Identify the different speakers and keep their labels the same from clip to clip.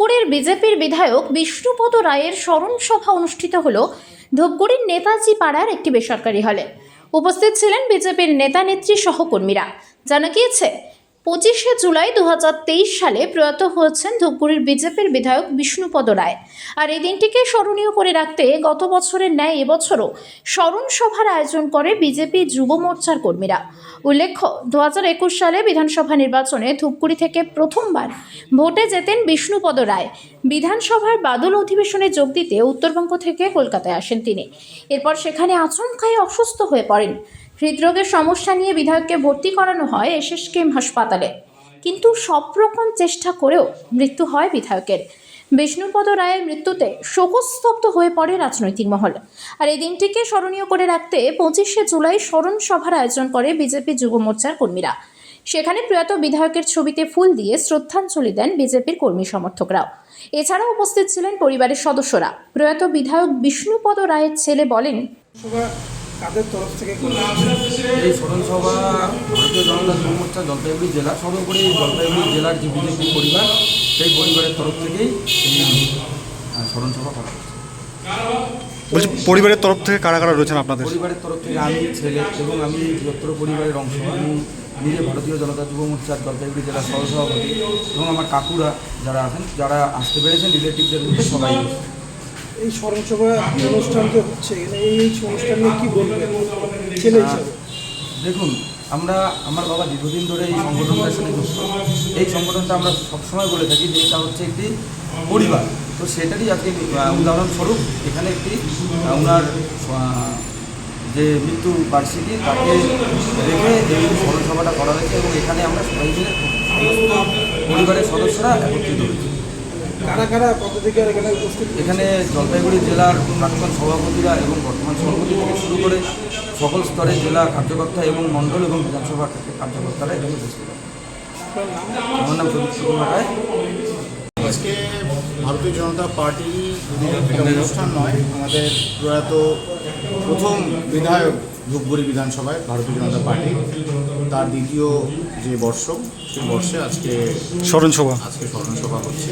Speaker 1: ধূপগুড়ির বিজেপির বিধায়ক বিষ্ণুপদ রায়ের স্মরণ সভা অনুষ্ঠিত হল ধূপগুড়ির নেতাজি পাড়ার একটি বেসরকারি হলে। উপস্থিত ছিলেন বিজেপির নেতা নেত্রী সহকর্মীরা। জানা গিয়েছে পঁচিশে জুলাই দু হাজার তেইশ সালে প্রয়াত হয়েছেন ধূপগুড়ির বিজেপির বিধায়ক বিষ্ণুপদ রায়। আর এই দিনটিকে স্মরণীয় করে রাখতে গত বছরের ন্যায় এবছরও স্মরণ সভার আয়োজন করে বিজেপি যুব মোর্চার কর্মীরা। উল্লেখ্য দু হাজার একুশ সালে বিধানসভা নির্বাচনে ধূপগুড়ি থেকে প্রথমবার ভোটে যেতেন বিষ্ণুপদ রায়। বিধানসভার বাদল অধিবেশনে যোগ দিতে উত্তরবঙ্গ থেকে কলকাতায় আসেন তিনি। এরপর সেখানে আচমকায় অসুস্থ হয়ে পড়েন। হৃদরোগের সমস্যা নিয়ে বিধায়ককে ভর্তি করানো হয় এসএসকেএম হাসপাতালে। কিন্তু সব রকম চেষ্টা করেও মৃত্যু হয় বিধায়কের। বিষ্ণুপদ রায়ের মৃত্যুতে শোকস্তব্ধ হয়ে পড়ে রাজনৈতিক মহল। আর এই দিনটিকে স্মরণীয় করে রাখতে পঁচিশে জুলাই স্মরণ সভার আয়োজন করে বিজেপি যুব মোর্চার কর্মীরা। সেখানে প্রয়াত বিধায়কের ছবিতে ফুল দিয়ে শ্রদ্ধাঞ্জলি দেন বিজেপির কর্মী সমর্থকরাও। এছাড়াও উপস্থিত ছিলেন পরিবারের সদস্যরা। প্রয়াত বিধায়ক বিষ্ণুপদ রায়ের ছেলে বলেন
Speaker 2: কাদের তরফ থেকে
Speaker 3: এই স্মরণ সভা ভারতীয় জনতা যুব মোর্চা জলপাইগুড়ি জেলা সর্বোপরি জলপাইগুড়ি জেলার যে বিজেপি পরিবার সেই পরিবারের তরফ থেকেই এই আহ, স্মরণ সভা করা হচ্ছে।
Speaker 4: বলছি পরিবারের তরফ থেকে কারা কারা রয়েছেন আপনাদের?
Speaker 3: পরিবারের তরফ থেকে আমি ছেলে এবং আমি বৃহত্তর পরিবারের অংশ। আমি নিজে ভারতীয় জনতা যুব মোর্চার জলপাইগুড়ি জেলার সহসভাপতি এবং আমার কাকুরা যারা আছেন যারা আসতে পেরেছেন রিলেটিভদের মধ্যে সবাই।
Speaker 2: এই স্মরণসভা অনুষ্ঠান যে হচ্ছে এই অনুষ্ঠান নিয়ে কী বলবেন? ছেলে হিসাবে।
Speaker 3: দেখুন আমরা আমার বাবা দীর্ঘদিন ধরে এই সংগঠনটার সাথে যুক্ত। এই সংগঠনটা আমরা সবসময় বলে থাকি যে এটা হচ্ছে একটি পরিবার। তো সেটারই আজকে উদাহরণস্বরূপ এখানে একটি ওনার যে মৃত্যু বার্ষিকী তাকে রেখে এই স্মরণ সভাটা করা হয়েছে এবং এখানে আমরা সবাই মিলে সমস্ত পরিবারের সদস্যরা একত্রিত হয়েছি।
Speaker 2: কারা কারা কত এখানে উপস্থিত
Speaker 3: এখানে জলপাইগুড়ি জেলার প্রাক্তন সভাপতিরা এবং বর্তমান সভাপতি থেকে শুরু করে সকল স্তরের জেলা কার্যকর্তা এবং মণ্ডল এবং বিধানসভা কার্যকর্তারা এখানে উপস্থিত আমার নাম প্রদীপ কুমার রায়।
Speaker 5: আজকে ভারতীয় জনতা পার্টি অনুষ্ঠান নয় আমাদের প্রয়াত প্রথম বিধায়ক ধূপগুড়ি বিধানসভায় ভারতীয় জনতা পার্টি। তার দ্বিতীয় যে বর্ষ সেই বর্ষে আজকে
Speaker 4: স্মরণসভা।
Speaker 5: আজকে স্মরণসভা হচ্ছে।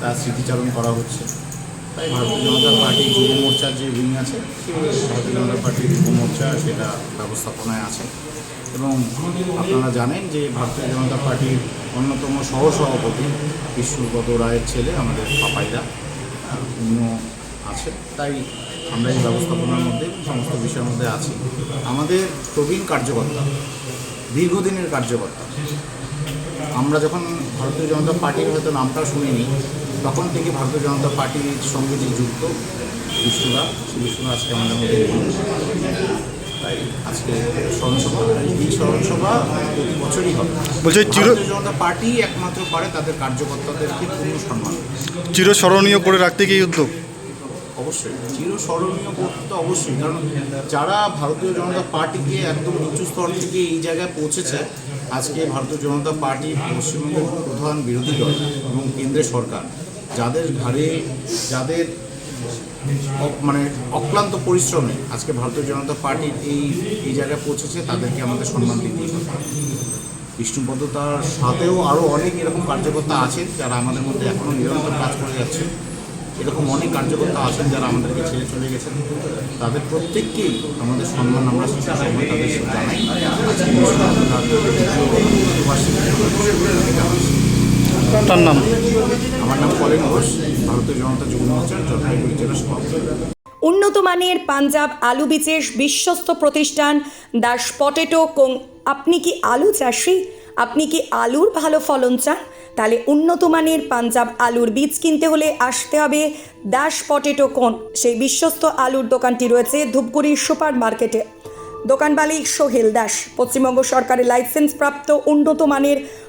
Speaker 5: তার স্মৃতিচারণ করা হচ্ছে। তাই ভারতীয় জনতা পার্টি যুব মোর্চার যে উইং আছে ভারতীয় জনতা পার্টির যুব মোর্চা সেটা ব্যবস্থাপনায় আছে। এবং আপনারা জানেন যে ভারতীয় জনতা পার্টির অন্যতম সহসভাপতি বিষ্ণুপদ রায়ের ছেলে আমাদের পাপাইদা উনিও আছে। তাই আমরা এই ব্যবস্থাপনার মধ্যে সমস্ত বিষয়ের মধ্যে আছি। আমাদের প্রবীণ কার্যকর্তা দীর্ঘদিনের কার্যকর্তা আমরা যখন ভারতীয় জনতা পার্টির হয়তো নামটা শুনিনি তখন থেকে ভারতীয় জনতা পার্টির সঙ্গে যে যুক্ত বিষ্ণুদা সেই বিষ্ণুদা আজকে আমাদের মধ্যে তাই আজকে স্মরণসভা এই স্মরণসভা প্রতি বছরই হবে।
Speaker 4: বলছি চির
Speaker 5: জনতা পার্টি একমাত্র পারে তাদের কার্যকর্তাদেরকে পূর্ণ সম্মান।
Speaker 4: চিরস্মরণীয় করে রাখতে কি উদ্যোগ?
Speaker 5: অবশ্যই। চিরস্মরণীয় করতে অবশ্যই, কারণ যারা ভারতীয় জনতা পার্টিকে একদম নিচু স্তর থেকে এই জায়গায় পৌঁছেছে, আজকে ভারতীয় জনতা পার্টি পশ্চিমবঙ্গের প্রধান বিরোধী দল এবং কেন্দ্রের সরকার, যাদের ঘাড়ে, যাদের মানে অক্লান্ত পরিশ্রমে আজকে ভারতীয় জনতা পার্টির এই এই জায়গায় পৌঁছেছে, তাদেরকে আমাদের সম্মান দিতে হবে। বিষ্ণুপদ তার সাথেও আরও অনেক এরকম কার্যকর্তা আছেন, যারা আমাদের মধ্যে এখনও নিরন্তর কাজ করে যাচ্ছেন। এরকম অনেক কার্যকর্তা আছেন যারা আমাদেরকে ছেড়ে চলে গেছেন। তাদের প্রত্যেককেই আমাদের সম্মান আমরা তাদের জানাই।
Speaker 4: তার নাম?
Speaker 5: আমার নাম কলেন ঘোষ ভারতীয় জনতা যুব মোর্চার জলপাইগুড়ি জেলা সভাপতি
Speaker 6: উন্নত মানের পাঞ্জাব আলু বীজের বিশ্বস্ত প্রতিষ্ঠান দাস পটেটো কোং আপনি কি আলু চাষি? আপনি কি আলুর ভালো ফলন চান? তাহলে উন্নত মানের পাঞ্জাব আলুর বীজ কিনতে হলে আসতে হবে দাস পটেটো কোন। সেই বিশ্বস্ত আলুর দোকানটি রয়েছে ধূপগুড়ির সুপার মার্কেটে দোকান মালিক সোহেল দাস, পশ্চিমবঙ্গ সরকারের লাইসেন্স প্রাপ্ত উন্নত মানের